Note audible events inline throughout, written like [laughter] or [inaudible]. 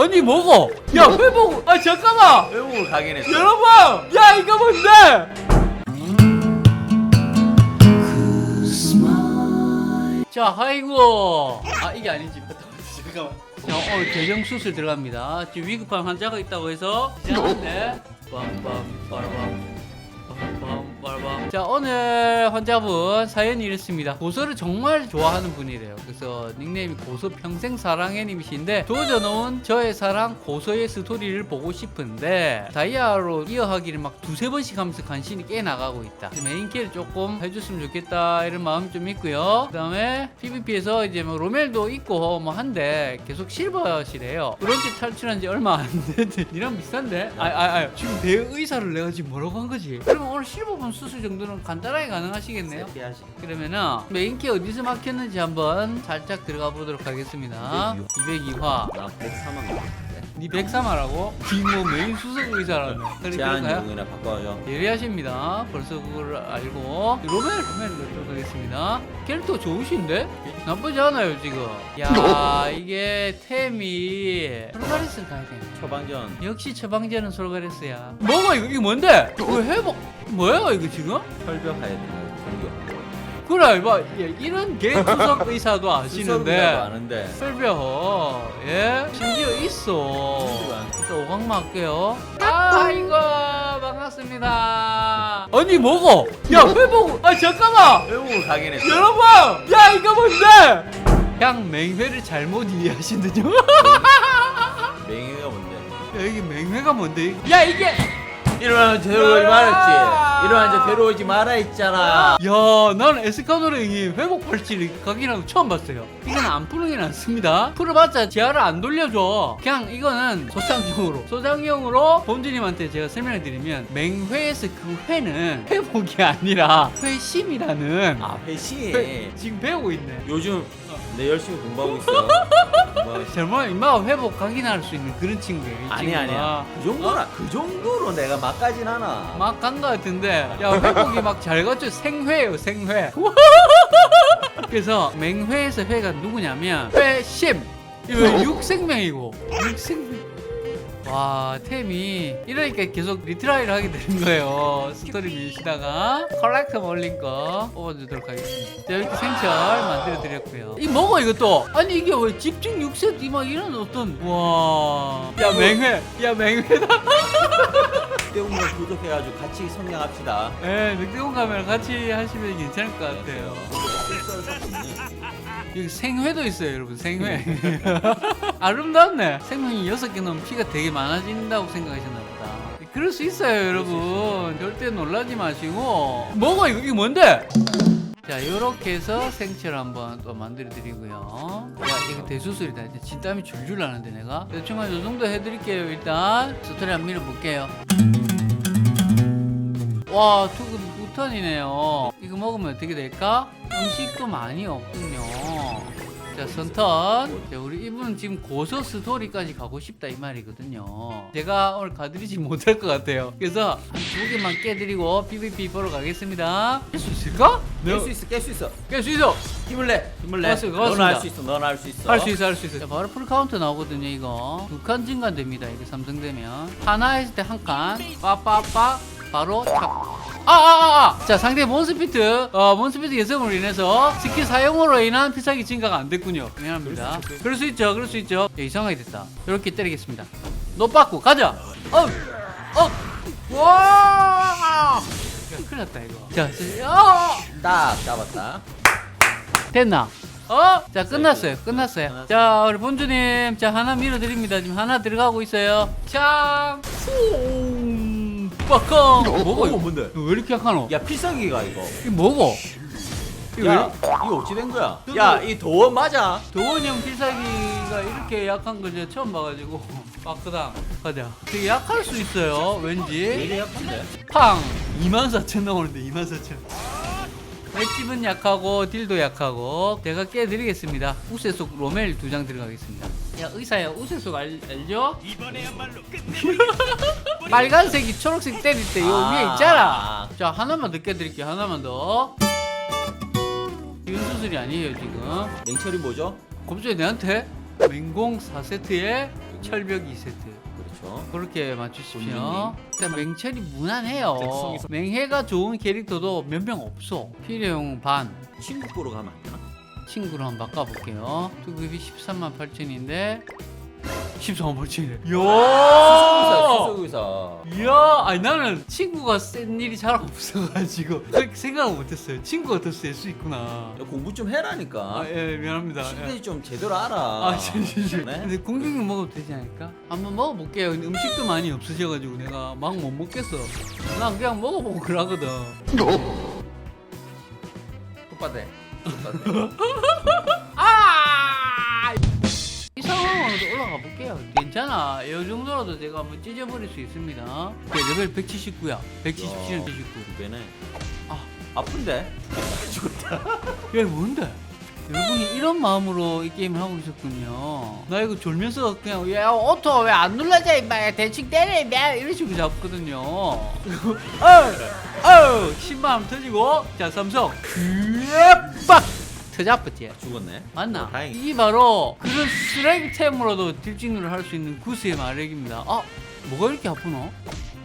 아니 뭐고? 야 회복. 아 잠깐만. 외국을 가긴 했어. 여러분, 야 이거 뭔데? 자, 아이고. 아 이게 아니지. [laughs] 잠깐만. 자, 오늘 대령 수술 들어갑니다. 지금 위급한 환자가 있다고 해서 시작하는데. 빰빰 빠라밤. 빰빰 빠라밤. 자, 오늘 환자분 사연이 이렇습니다. 고소를 정말 좋아하는 분이래요. 그래서 닉네임이 고소 평생 사랑해님이신데 도전해온 저의 사랑 고소의 스토리를 보고 싶은데 다이아로 이어하기를 막 두세 번씩 하면서 간신히 깨 나가고 있다. 메인캐를 조금 해줬으면 좋겠다 이런 마음이 좀 있고요. 그 다음에 PVP에서 이제 뭐 로멜도 있고 뭐 한데 계속 실버시래요. 브론즈 탈출한 지 얼마 안 됐는데 [laughs] 니랑 비슷한데? 아, 아, 아, 지금 내 의사를 내가 지금 뭐라고 한 거지? 그러면 오늘 실버 분 수술 정도는 간단하게 가능하시겠네요? 그러면은 메인캐 어디서 막혔는지 한번 살짝 들어가 보도록 하겠습니다. 202화. 나 103만 니 103화라고? 지금 뭐 메인 수석 의사라며. 제한 그럴까요? 용이나 바꿔줘. 예리하십니다. 벌써 그걸 알고 로멜 로멜 넣도록 하겠습니다. 캐릭터 좋으신데? 나쁘지 않아요 지금. 야 이게 템이 솔가레스 가야 되네. 처방전 역시 처방제는 솔가레스야. 뭐가 이거 이거 뭔데? 이거 회복 뭐야 이거 지금? 혈벽해야 되는 종교. 그래 뭐 예, 이런 개투석 의사도 [laughs] 수석이라도 아시는데 아는데. 심지어 있어. 수석이가 또 오강 맞게요. 아이고 반갑습니다. 아니 뭐고? 야 회복. 아 잠깐만. 외국을 가긴 했어. 여러분, 야 이거 뭔데? 그냥 맹회를 잘못 이해하신 듯요. 맹이가 뭔데? 야 이게 맹회가 뭔데? 야 이게. 일어나면 데려오지 야! 말았지. 일어나면 데려오지 마라 했잖아. 야, 나는 에스카노랭이 회복 팔찌를 각이라고 처음 봤어요. 이건 안 푸르긴 않습니다. 풀어봤자 지하를 안 돌려줘. 그냥 이거는 소장용으로. 소장용으로 본주님한테 제가 설명을 드리면 맹회에서 그 회는 회복이 아니라 회심이라는 아 회시. 회, 지금 배우고 있네. 요즘 내 열심히 공부하고 있어. [laughs] 있어. 정말 임마가 회복 각인할 수 있는 그런 친구예요. 이 아니 친구가. 아니야. 그 정도나 그 정도로 내가 막까진 않아. 막간 거 같은데 야 회복이 막 잘 갔죠 생회예요 생회 [laughs] 그래서 맹회에서 회가 누구냐면 회심 이거 육생명이고 육생명 와 템이 이러니까 계속 리트라이를 하게 되는 거예요. 스토리 미시다가. 컬렉터 몰린 거 뽑아주도록 하겠습니다. 자 이렇게 생철 만들어 드렸고요. 이 뭐고 이것도 아니 이게 왜 집중 6세 막 이런 어떤 와야 맹회. 야 맹회다. [laughs] 때우면 구독해가지고 같이 성장합시다. 네, 늑대공 카메라 같이 하시면 괜찮을 것 같아요. 여기 생회도 있어요, 여러분. 생회. [laughs] 아름답네. 생명이 여섯 개 넘으면 피가 되게 많아진다고 생각하셨나 보다. 그럴 수 있어요, 여러분. 절대 놀라지 마시고. 뭐가 이거, 이거 뭔데? 자, 요렇게 해서 생채를 한번 또 만들어 드리고요. 야, 이거 대수술이다. 이제 진땀이 줄줄 나는데 내가. 대충 한요 정도 해드릴게요, 일단. 스토리 한번 밀어볼게요. 와, 투금 9턴이네요. 이거 먹으면 어떻게 될까? 음식도 많이 없군요. 자, 선턴. 자, 우리 이분은 지금 고서 스토리까지 가고 싶다 이 말이거든요. 제가 오늘 가드리지 [laughs] 못할 것 같아요. 그래서 한 두 개만 깨드리고 PVP 보러 가겠습니다. 깰 수 있을까? 깰 수 있어, 깰 수 있어. 깰 수 있어. 힘을 내, 힘을 내. 고맙습니다, 너는 고맙습니다. 할 수 있어, 너는 할 수 있어. 할 수 있어, 할 수 있어. 자, 바로 풀 카운트 나오거든요, 이거. 두 칸 증가됩니다, 이게 삼성 되면. 하나 했을 때 한 칸, 빠빠빠, 바로 착. 아, 아, 아, 아! 자, 상대 몬스피트, 어, 몬스피트 예성으로 인해서 스킬 사용으로 인한 피사기 증가가 안 됐군요. 미안합니다. 그럴 수 있죠, 그럴 수 있죠. 야, 이상하게 됐다. 이렇게 때리겠습니다. 노빠꾸, 가자! 어! 어! 와! 야, 큰일 났다, 이거. 자, 자, 어! 딱 잡았다. 됐나? 어? 자 끝났어요 끝났어요 끝났어. 자 우리 본주님 자 하나 밀어드립니다 지금 하나 들어가고 있어요 짱 퐁! 빠깡 뭐고 어, 이거 뭔데? 이거 왜 이렇게 약하노? 야 필살기가 이거. 이게 뭐고? 이거 야, 왜 이거 어찌 된 거야? 야, 이 도원 맞아? 도원이 형 필살기가 이렇게 약한 거 제가 처음 봐가지고 [laughs] 빠끄당 가자 되게 약할 수 있어요 왠지 되게 약한데. 팡! 24,000 나오는데 24,000 맷집은 약하고 딜도 약하고 제가 깨드리겠습니다. 우세 속 로멜 두 장 들어가겠습니다. 야 의사야 우세 속 알, 알죠? [laughs] 빨간색이 초록색 때릴 때요 아. 위에 있잖아. 자 하나만 더 깨드릴게요. 하나만 더. 이건 수술이 아니에요 지금. 맹철이 뭐죠? 갑자기 내한테? 맹공 4세트에 철벽 2세트 그렇죠. 그렇게 맞추십시오. 일단 맹철이 무난해요 맹해가 좋은 캐릭터도 몇 명 없어 필요용 반 친구 보러 가면 안 되나? 친구로 한번 바꿔볼게요 투급이 13만 8천인데 14만 8천이래 수소기사, 이야 수소기사. 이야 아니 나는 친구가 센 일이 잘 없어가지고 [laughs] 그렇게 생각을 못했어요 친구가 더 셀 수 있구나 야, 공부 좀 해라니까. 아 예 미안합니다 예. 시대 좀 제대로 알아. 아, 씨. 네? 근데 공격력 먹어도 되지 않을까? 한번 먹어볼게요. 근데 음식도 많이 없으셔가지고 내가 막 못 먹겠어. 난 그냥 먹어보고 그러거든. 똑같아. 아! [laughs] 볼게요. 괜찮아. 이 정도라도 제가 한번 찢어버릴 수 있습니다. 오케이, 레벨 179야. 177은 179. 두 배네. 아. 아픈데? [laughs] 야, 이거 뭔데? 여러분이 이런 마음으로 이 게임을 하고 있었군요. 나 이거 졸면서 그냥 야 오토 왜 안 눌러져 임마 대충 때려 임마 이런 식으로 잡거든요. [laughs] 어, 어, 신발 터지고 자 삼성 빡 터잡았지. 죽었네. 맞나? 어, 다행이다. 이게 바로 그런 쓰레기템으로도 딜찍률을 할수 있는 구스의 마력입니다. 아 뭐가 이렇게 아프노?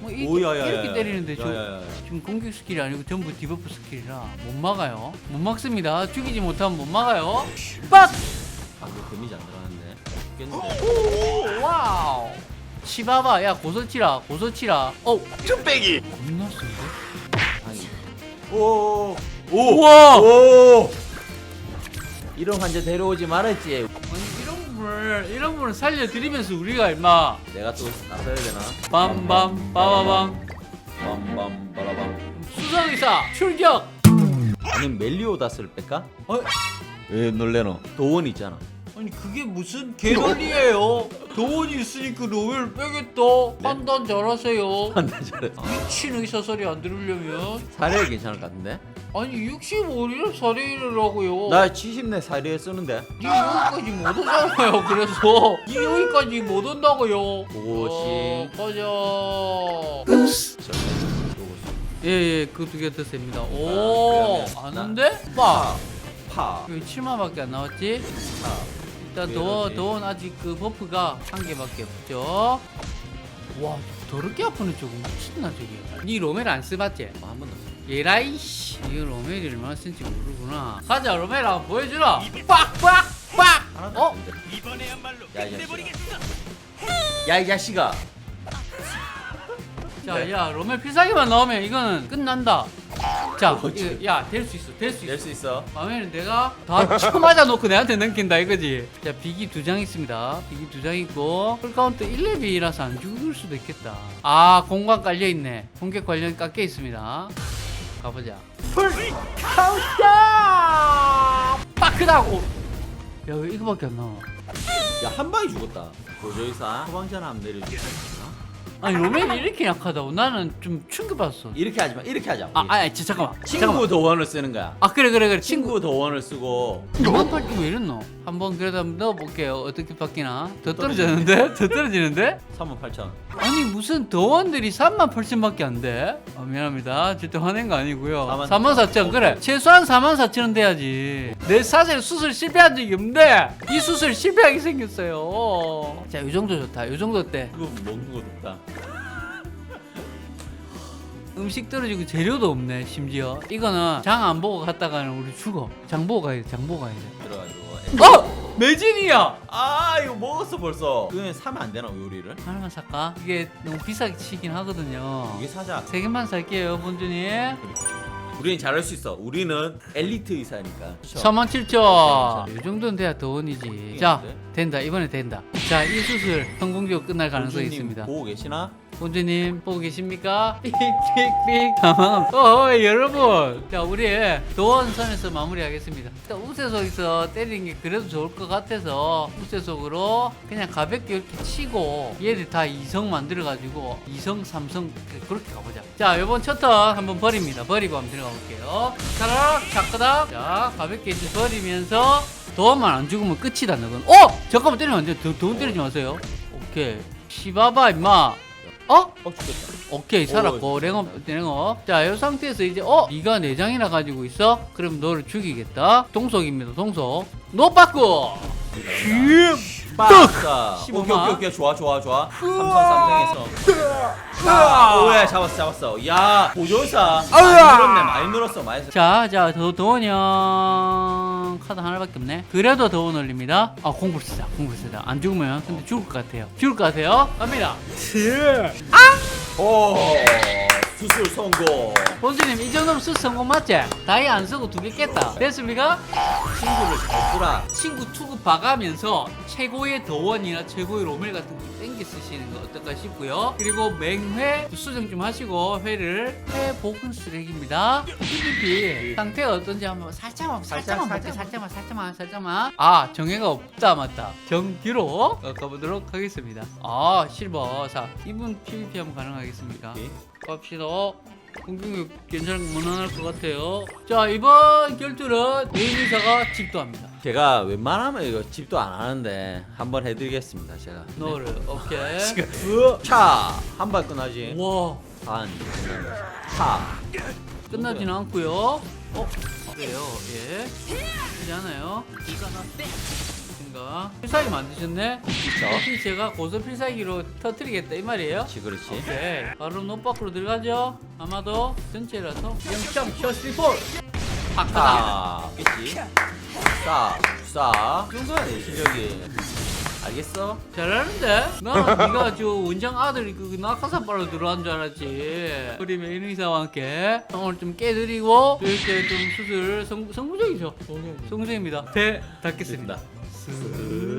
뭐 이, 오, 야, 야, 이렇게 야, 야. 때리는데 야, 저 야, 야. 지금 공격 스킬이 아니고 전부 디버프 스킬이라 못 막아요. 못 막습니다. 죽이지 못하면 못 막아요. 빡! 아, 그 데미지 안 들어갔네. 죽겠는데. 오, 와우. 치바바, 야 고소치라, 고소치라. 어, 쭈빼기 겁나 센데? 다행이다. 오. 오. 우와! 오. 이런 환자 데려오지 말았지. 아니 이런 분을 이런 분을 살려드리면서 우리가 임마 내가 또 나서야 되나? 빰빰 빠바밤 빰빰 빠라밤. 수성의사 출격. 아니면 멜리오다스를 뺄까? 어? 왜 놀래노? 도원 있잖아. 아니 그게 무슨 개론이에요? [laughs] 도원이 있으니까 노예를 빼겠다. 판단 잘하세요. 한다 잘했어. 미친 의사 소리 안 들으려면 사례 괜찮을 것 같은데? 아니 65일을 살인이라고요. 나 70내 사례 쓰는데. 니 여기까지 못 오잖아요. 그래서 니 여기까지 못 온다고요. 그것이- 어, 가자. 예예 그 두 개 됐습니다. 오 그러면 아는데? 빠. 파. 여기 7만밖에 안 나왔지? 파. 일단 왜 이러지? 도원 아직 그 버프가 한 개밖에 없죠. 와 더럽게 아프네 조금 미친나 저게. 니 로멜 안 쓰봤지? 뭐 한번 더. 예라이 씨 이거 로멜이 얼마나 쓴지 모르구나. 가자 로멜 한번 보여주라. 빡빡빡. 어? 이번에야말로 야, 이 끝내버리겠어 야, 이 자식아. 자, 야, 로멜 필살기만 나오면 이거는 끝난다. 자, 그렇지. 야, 될 수 있어, 될수낼 있어. 수 있어. 다음에는 내가 다 치고 맞아 놓고 내한테 넘긴다 이거지. 자, 비기 두 장 있습니다. 비기 두 장 있고 풀카운트 1레벨이라서 안 죽을 수도 있겠다. 아, 공간 깔려 있네. 공격 관련 깎여 있습니다. 가보자. 풀 카운트! 빠크다고. 야, 왜 이거밖에 안 나와? 야, 한 방에 죽었다. 고조이사. 소방전 한번 내려주자. 아니, 로멜이 이렇게 약하다고 나는 좀 충격받았어. 이렇게 하지 마. 이렇게 하자. 아, 아, 진짜 잠깐만. 친구 잠깐만. 도원을 쓰는 거야. 아, 그래, 그래, 그래. 친구. 친구 도원을 쓰고 이만 팔기왜 이랬노? 한번 그래도 한번 넣어볼게요. 어떻게 바뀌나? 더 떨어지는데? 더 떨어지는데? 38,000. 아니 무슨 더원들이 3만 8천밖에 안 돼? 아, 미안합니다. 절대 화낸 거 아니고요. 4만 4만 4천 그래. 최소한 4만 4천은 돼야지. 내 사실 수술 실패한 적이 없는데 이 수술 실패하게 생겼어요. 자, 이 정도 좋다. 이 정도 때 그거 먹는 거 없다. 음식 떨어지고 재료도 없네. 심지어 이거는 장 안 보고 갔다가는 우리 죽어. 장 보고 가야 돼. 장 보고 가야 돼. 들어가지고. 어! 매진이야. 아, 이거 먹었어 벌써. 그냥 사면 안 되나 요리를? 하나만 살까? 이게 너무 비싸게 치긴 하거든요. 이게 사자. 세 개만 살게요, 본주님. 우리는 잘할 수 있어. 우리는 엘리트 의사니까. 47,000. 이 정도는 돼야 돈이지. 자, 네. 된다. 이번에 된다. 자, 이 수술 성공적으로 끝날 가능성이 본주님 있습니다. 보고 계시나? 본주님 보고 계십니까? [laughs] 삑삑삑 당황. 어, 여러분. 자, 우리 도원선에서 마무리하겠습니다. 일단 우세속에서 때리는 게 그래도 좋을 것 같아서 우세속으로 그냥 가볍게 이렇게 치고 얘들 다 이성 만들어 가지고 이성, 삼성 그렇게 가보자. 자, 이번 첫턴 한번 버립니다. 버리고 한번 들어가 볼게요. 차락, 차크닥. 자, 가볍게 이제 버리면서 도원만 안 죽으면 끝이다, 너건. 어! 잠깐만 때리면 안 돼. 도, 도원 때리지 마세요. 오케이. 시바바, 임마. 어? 어 죽겠다. 오케이 살았고 오, 랭업 랭업 자이 상태에서 이제 어 네가 내장이나 가지고 있어 그럼 너를 죽이겠다 동속입니다 동속 노빠꾸 빠싸. 15만. 오케이 오케이 오케이 좋아 좋아 좋아. 삼성 삼성에서. 자, 오예 잡았어 잡았어. 야 보조사 많이 늘었네 많이 늘었어 많이. 늘었어. 자, 자, 더, 더원 형 카드 하나밖에 없네. 그래도 더원 올립니다. 아, 공불 쓰자, 공불 쓰자. 안 죽으면 근데 죽을 것 같아요. 죽을 것 같아요. 갑니다. 오 수술 성공. 본주님, 이 정도면 수스 성공 맞지? 다이 안 쓰고 두 개 깼다. 됐습니까? 친구를 잘 쓰라. 친구 투급 봐가면서 최고의 더원이나 최고의 로멜 같은 거 땡기 쓰시는 거 어떨까 싶고요. 그리고 맹회 수정 좀 하시고 회를 회복은 쓰레기입니다. PVP 상태가 어떤지 한번 살짝만 살짝만 볼게 살짝만 살짝만 살짝만 아 정해가 없다 맞다 정기로 가보도록 하겠습니다. 아 실버 자 이분 PVP 한번 가능하겠습니까? 오케이. 갑시다. 공격력 괜찮은 무난할 것 같아요. 자 이번 결투는 메인이사가 집도합니다. 제가 웬만하면 이거 집도 안 하는데 한번 해드리겠습니다 제가. 너를 오케이. [laughs] 차한 발 끝나지. 와 반. 차. 끝나지는 않고요. 어 그래요. 예. 하지 않아요. 뭔가 필살기 만드셨네. 혹시 제가 고소 필살기로 터트리겠다 이 말이에요? 그렇지 그렇지. 오케이. 바로 노 밖으로 들어가죠. 아마도 전체라서 0점 셔스리폴. 박하다. 아, 있지. 싸, 싸. 이 정도야 실력이. 알겠어? 잘하는데? 나 네가 저 원장 아들이 그 낙하산발로 들어간 줄 알았지. 우리 메인 의사와 함께 오늘 좀 깨드리고 이렇게 좀 수술 성, 성공적이죠. 성공적입니다. 대 닫겠습니다. す。